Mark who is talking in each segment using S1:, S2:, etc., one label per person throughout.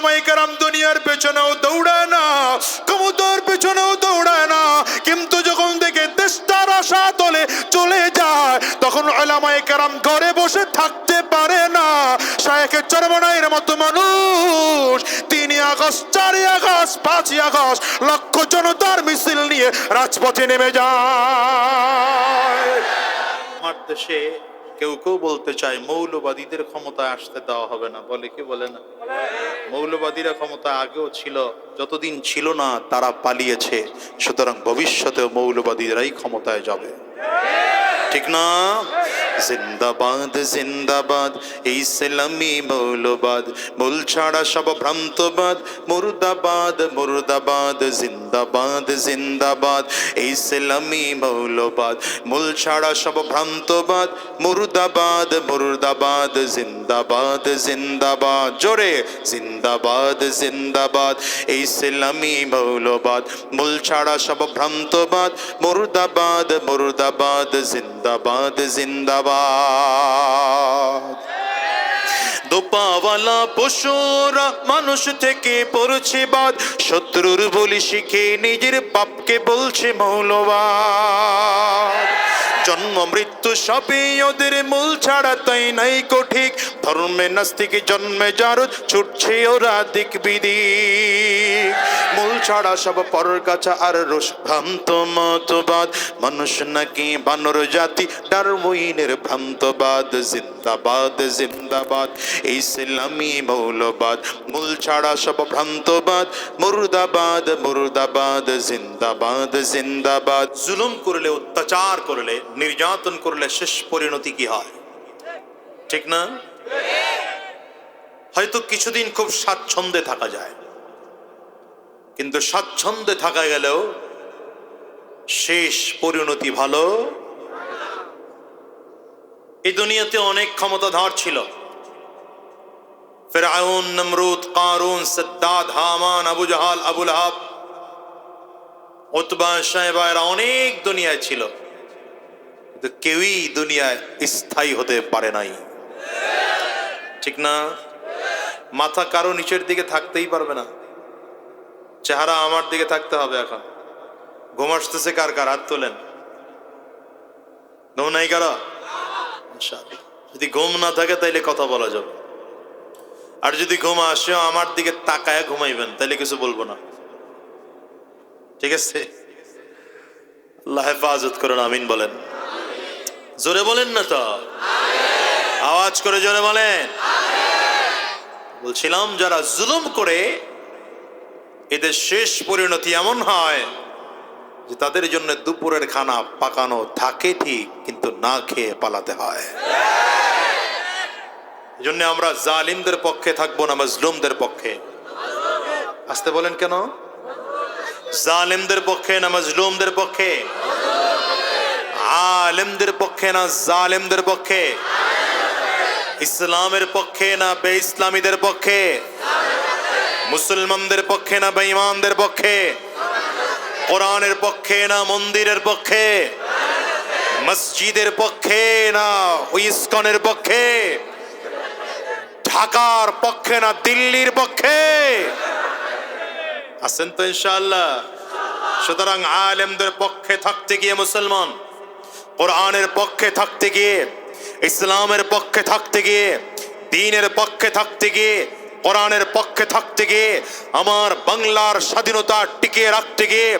S1: ওলামাই কারাম দুনিয়ার পেছনেও দৌড়ায় না ক্ষমতার পেছনেও দৌড়ায় না। কিন্তু যখন দেখে দেশটার আশা তোলে চলে যায়, তখন ওলামাই কারাম ঘরে বসে থাকতে পারে না। শায়েখের চরমনাইয়ের মতো মানুষ তিনই আগস্ট চারই আগস্ট পাঁচই আগস্ট, লক্ষ জনতার মিছিল নিয়ে রাজপথে নেমে যায়। আমার দেশে কেউ কেউ বলতে চায়, মৌলবাদীদের ক্ষমতা আসতে দেওয়া হবে না। বলে কি বলে না? মৌলবাদীরা ক্ষমতা আগেও ছিল, যতদিন ছিল না, তারা পালিয়েছে। সুতরাং ভবিষ্যতেও মৌলবাদীরাই ক্ষমতায় যাবে। ঠিক না? জিন্দাবাদ জিন্দাবাদ, ইসলামী মৌলবাদ। মূল ছাড়া সব ভ্রান্তবাদ। মুর্দাবাদ মুর্দাবাদ, জিন্দাবাদ জিন্দাবাদ, ইসলামী মৌলবাদ। মূল ছাড়া সব ভ্রান্তবাদ। মুর্দাবাদ মুর্দাবাদ, জিন্দাবাদ জিন্দাবাদ। জোরে, জিন্দাবাদ জিন্দাবাদ, ইসলামী মৌলবাদ। মূল ছাড়া সব ভ্রান্তবাদ। মুর্দাবাদ মুর্দাবাদ, জিন্দাবাদ। জিন্দাবাদ। দোপাওয়ালা পশুরা মানুষ থেকে পড়ছে বাদ, শত্রুর বলি শিখে নিজের পাপকে বলছে মৌলবাদ। জন্ম, মৃত্যু সবই ওদের মূল ছাড়া, তাই নাই কঠিক ধর্মে নাস্তিক জন্মে জারুদ ছুটছে ওরা দিক বিদিক ছাড়া সব পরের কাছা আর রোষ ভ্রান্ত মতবাদ। মানুষ নাকি বানর জাতি, ডারউইনের ভ্রান্তবাদ, জিন্দাবাদ জিন্দাবাদ, ইসলামী মৌলবাদ। মূল ছাড়া সব ভ্রান্তবাদ, মুর্দাবাদ মুর্দাবাদ, জিন্দাবাদ জিন্দাবাদ। জুলুম করলে, অত্যাচার করলে, নির্যাতন করলে শেষ পরিণতি কি হয়? ঠিক না? হয়তো কিছুদিন খুব স্বাচ্ছন্দ্যে থাকা যায়। কিন্তু স্বাচ্ছন্দ্যে থাকা গেলেও শেষ পরিণতি ভালো। এই দুনিয়াতে অনেক ক্ষমতাধর ছিল। Firaun Namrud, Qarun, Shaddad, Haman, Abu Jahl Abu Lahab Utba সাহেবা এরা অনেক দুনিয়ায় ছিল। কিন্তু কেউই দুনিয়ায় স্থায়ী হতে পারে নাই। ঠিক না? মাথা কারও নিচের দিকে থাকতেই পারবে না। চেহারা আমার দিকে থাকতে হবে এখন। ঘুম আসতেছে কার কার? হাত তোলেন। ঘুম নাই কারও? যদি ঘুম না থাকে তাইলে কথা বলা যাবে। আর যদি ঘুম আসে, আমার দিকে তাকায় ঘুমাইবেন, তাইলে কিছু বলব না। ঠিক আছে? আল্লাহ হেফাজত করেন, আমিন বলেন। জোরে বলেন না তো? আওয়াজ করে জোরে বলেন। বলছিলাম, যারা জুলুম করে এদের শেষ পরিণতি এমন হয় যে তাদের জন্য দুপুরের খানা পাকানো থাকে ঠিক, কিন্তু না খেয়ে পালাতে হয়। জন্য আমরা জালিমদের পক্ষে থাকব না, মজলুমদের পক্ষে। আসতে বলেন কেন? জালিমদের পক্ষে না, মজলুমদের পক্ষে? আলেমদের পক্ষে না, জালেমদের পক্ষে? ইসলামের পক্ষে না বে ইসলামীদের পক্ষে? মুসলমানদের পক্ষে না বেঈমানদের পক্ষে? কোরআনের পক্ষে না মন্দিরের পক্ষে? মসজিদের পক্ষে না ইস্কনের পক্ষে? ঢাকার পক্ষে না দিল্লির পক্ষে? আছেন তো ইনশাআল্লাহ। সুতরাং আলেমদের পক্ষে থাকতে গিয়ে মুসলমান, কোরআনের পক্ষে থাকতে গিয়ে, ইসলামের পক্ষে থাকতে গিয়ে, দিনের পক্ষে থাকতে গিয়ে কোরআনের পক্ষে থাকতে গিয়ে, আমার বাংলার স্বাধীনতা টিকিয়ে রাখতে গিয়ে,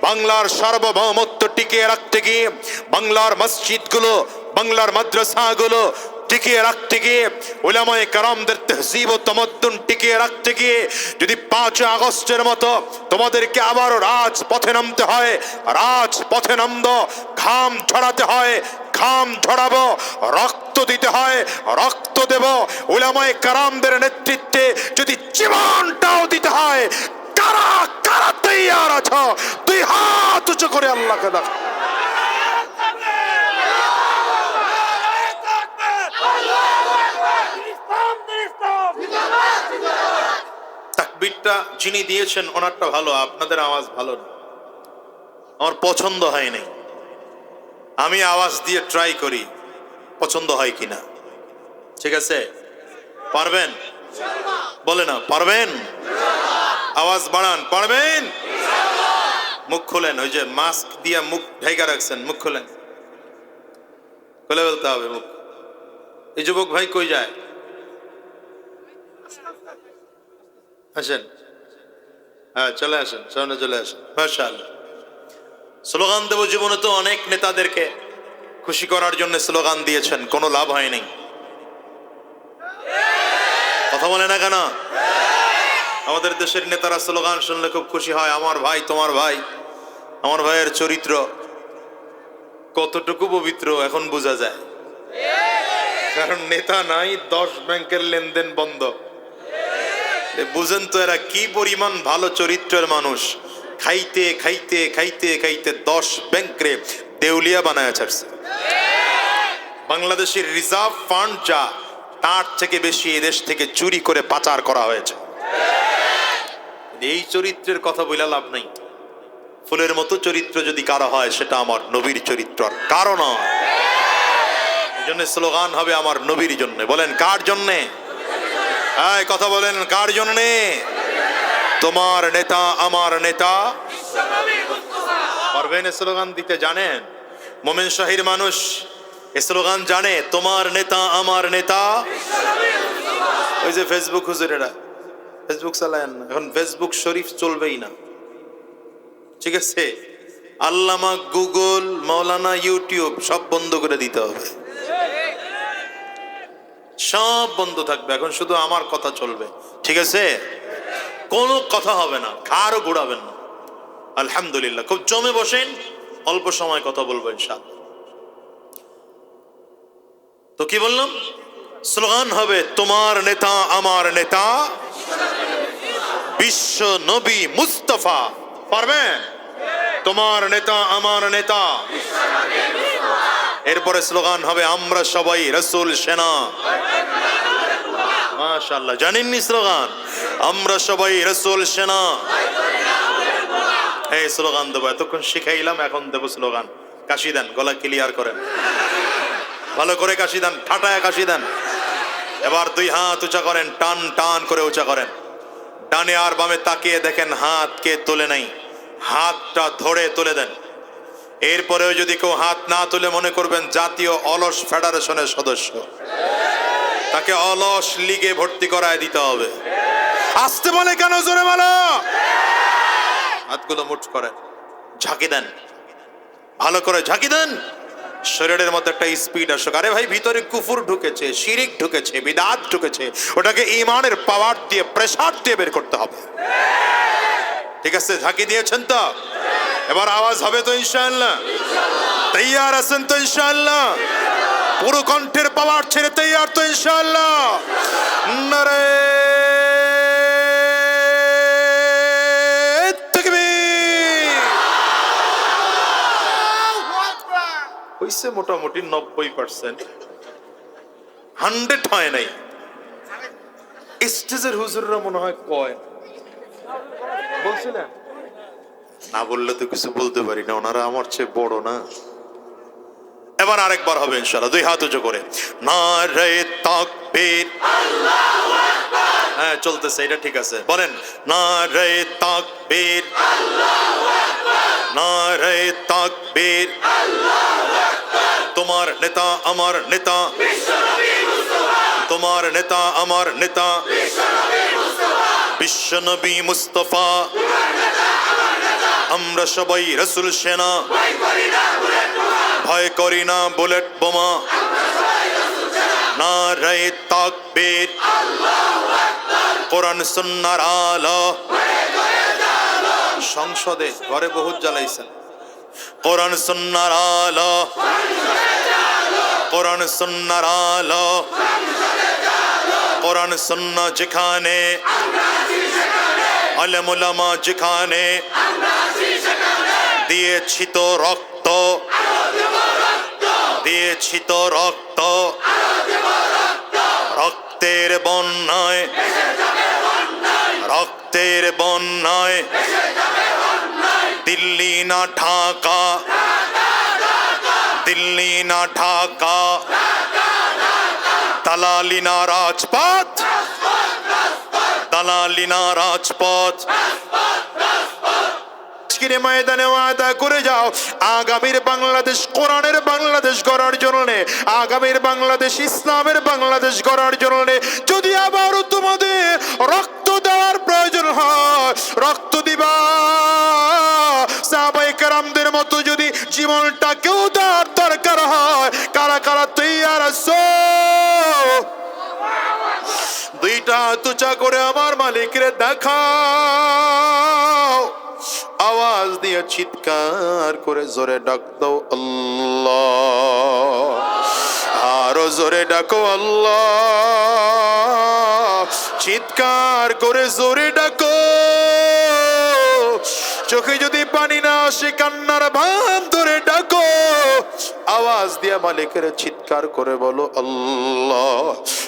S1: বাংলার সার্বভৌমত্ব টিকিয়ে রাখতে গিয়ে, বাংলার মসজিদগুলো, বাংলার মাদ্রাসাগুলো টিকিয়ে রাখতে গিয়ে, ওলামায়ে কারামদের তহজিব ও তমদ্দুন টিকিয়ে রাখতে গিয়ে, যদি পাঁচ আগস্টের মতো তোমাদেরকে আবারও রাজপথে নামতে হয়, রাজপথে নামব ঘাম ঝরাতে হয় ঘাম ঝরাবো রক্ত দিতে হয়, রক্ত দেব। ওলামায়ে কারামদের নেতৃত্বে যদি জীবনটাও দিতে হয়, কারা কারা তৈয়ার আছো? তুই হাত উঁচু করে আল্লাহকে দেখ যিনি দিয়েছেন, ওনারটা ভালো, আপনাদের আওয়াজ ভালো না। আমার পছন্দ হয়নি। আমি আওয়াজ দিয়ে ট্রাই করি, পছন্দ হয় কিনা। ঠিক আছে? পারবেন? বলে না, পারবেন? আওয়াজ বাড়ান, পারবেন? মুখ খোলেন, ওই যে মাস্ক দিয়ে মুখ ঢেকে রাখছেন, মুখ খোলেন। খুলে ফেলতে হবে মুখ। এই যুবক ভাই কই যায়? আসেন। হ্যাঁ চলে আসেন, সামনে চলে আসেন। মাশাআল্লাহ। স্লোগান দেব জীবনে তো অনেক নেতাদেরকে। খুশি করার জন্য স্লোগান দিয়েছেন, কোনো লাভ হয়নি। কথা বলে না কেন? আমাদের দেশের নেতারা স্লোগান শুনলে খুব খুশি হয়, আমার ভাই, তোমার ভাই, আমার ভাইয়ের চরিত্র কতটুকু পবিত্র? এখন বোঝা যায়। কারণ নেতা নাই, দশ ব্যাংকের লেনদেন বন্ধ। বুঝেন তো এরা কি পরিমাণ ভালো চরিত্রের মানুষ। খাইতে খাইতে খাইতে খাইতে দশ ব্যাংকরে দেউলিয়া বানায় ছাড়ছে। বাংলাদেশের রিজার্ভ ফান্ড যা, তার থেকে বেশি এদেশ থেকে চুরি করে পাচার করা হয়েছে। এই চরিত্রের কথা বলে লাভ নাই। ফুলের মতো চরিত্র যদি কারও হয়, সেটা আমার নবীর চরিত্র, আর কারও নয়। স্লোগান হবে আমার নবীর জন্য। বলেন, কার জন্যে? কথা বলেন, কার জন্যে? তোমার নেতা, আমার নেতা। পারবেন স্লোগান দিতে জানেন? মোমেন শাহির মানুষ স্লোগান জানে, তোমার নেতা, আমার নেতা। ওই যে ফেসবুক হুজুরেরা, ফেসবুক চালায়েন না। এখন ফেসবুক শরীফ চলবেই না। ঠিক আছে? আল্লামা গুগল মৌলানা ইউটিউব সব বন্ধ করে দিতে হবে। সব বন্ধ থাকবে। এখন শুধু আমার কথা চলবে। ঠিক আছে? কোনো কথা হবে না কারও ঘোরাবেন না। আলহামদুলিল্লাহ, খুব জমে বসেন, অল্প সময় কথা বলব ইনশাআল্লাহ। তো কি বললাম? স্লোগান হবে, তোমার নেতা আমার নেতা, বিশ্ব নবী মুস্তফা। পারবেন? তোমার নেতা আমার নেতা। এরপরে স্লোগান হবে, আমরা সবাই রসুল সেনা। মাশাল্লাহ জানেননি স্লোগান? আমরা সবাই রসুল, সেনা। এই স্লোগান দেবো, এতক্ষণ শিখাইলাম, এখন দেবো স্লোগান। কাশি দেন, গলা ক্লিয়ার করেন। ভালো করে কাশি দেন, ঠাটায় কাশি দেন। এবার দুই হাত উঁচা করেন, টান টান করে উঁচা করেন। ডানে আর বামে তাকিয়ে দেখেন, হাত কে তোলে নাই। হাতটা ধরে তুলে দেন। এরপরেও যদি কেউ হাত না তুলে, মনে করবেন জাতীয় অলস ফেডারেশনের সদস্য। তাকে অলস লিগে ভর্তি করায় দিতে হবে। আসতে বলে কেন জোরে বলো? হাতগুলো মুঠ করেন ঝাঁকি দেন। ভালো করে ঝাঁকি দেন। শরীরের মধ্যে একটা স্পিড আসুক। আরে ভাই ভিতরে কুফুর ঢুকেছে শিরিক ঢুকেছে বিদাত ঢুকেছে। ওটাকে ইমানের পাওয়ার দিয়ে প্রেসার দিয়ে বের করতে হবে। ঠিক আছে ঝাঁকি দিয়েছেন তো? এবার আওয়াজ হবে তো ইনশাল্লাহ তৈয়ার আছেন তো ইনশাআল্লাহ? পুরো কণ্ঠের পাওয়ার ছেড়ে তৈয়ার তো ইনশাআল্লাহ। নারে হইছে মোটামুটি নব্বই পার্সেন্ট হান্ড্রেড হয় নাই। স্টেজের হুজুররা মনে হয় কয়? বলছিলেন? না বললে তো কিছু বলতে পারি না ওনারা আমার চেয়ে বড় না। এবার আরেকবার হবে ইনশাআল্লাহ। দুই হাত উঁচু করে। না রে তাকবীর। হ্যাঁ চলতেছে, এটা ঠিক আছে। বলেন না রে তাকবীর। না রে তাকবীর। তোমার নেতা আমার নেতা। তোমার নেতা আমার নেতা। বিশ্বনবী মুস্তফা। আমরা সবাই রসুল সেনা। ভয় করি না বুলেট বোমা। না রে তাকবীর। কোরআন সুন্নার আলো। সংসদে ঘরে বহুত জ্বালাইছেন। কোরআন সুন্নার আলো। কোরআন সুন্নার আলো। কোরআন সুন্না যেখানে। আলেমুলামা যেখানে। দিয়েছি তো রক্ত। দিয়েছি তো রক্ত। রক্তের বন্যায়। রক্তের বন্যায়। দিল্লি না ঢাকা। দিল্লি না ঢাকা। দালালি না রাজপথ। জালালিনা রাজপথ। আজকের ময়দানে ওয়াদা করে যাও। আগামীর বাংলাদেশ কোরআনের বাংলাদেশ গড়ার জন্য, আগামীর বাংলাদেশ ইসলামের বাংলাদেশ গড়ার জন্য যদি আবারও তোমাদের রক্ত দেওয়ার প্রয়োজন হয়, রক্ত দিবা। সাহাবাই কারামদের মতো যদি জীবনটাকেও দেওয়ার দরকার হয়, কারা কারা তৈয়ার আছো? দুইটা তুচা করে আমার মালিকের দেখাও। আওয়াজ দিয়ে চিৎকার করে জোরে ডাক আল্লাহ। আরও জোরে ডাকো আল্লাহ। চিৎকার করে জোরে ডাকো। চোখে যদি পানি না আসে, কান্নার ভান ধরে ডাকো। আওয়াজ দিয়ে মালিকের চিৎকার করে বলো আল্লাহ।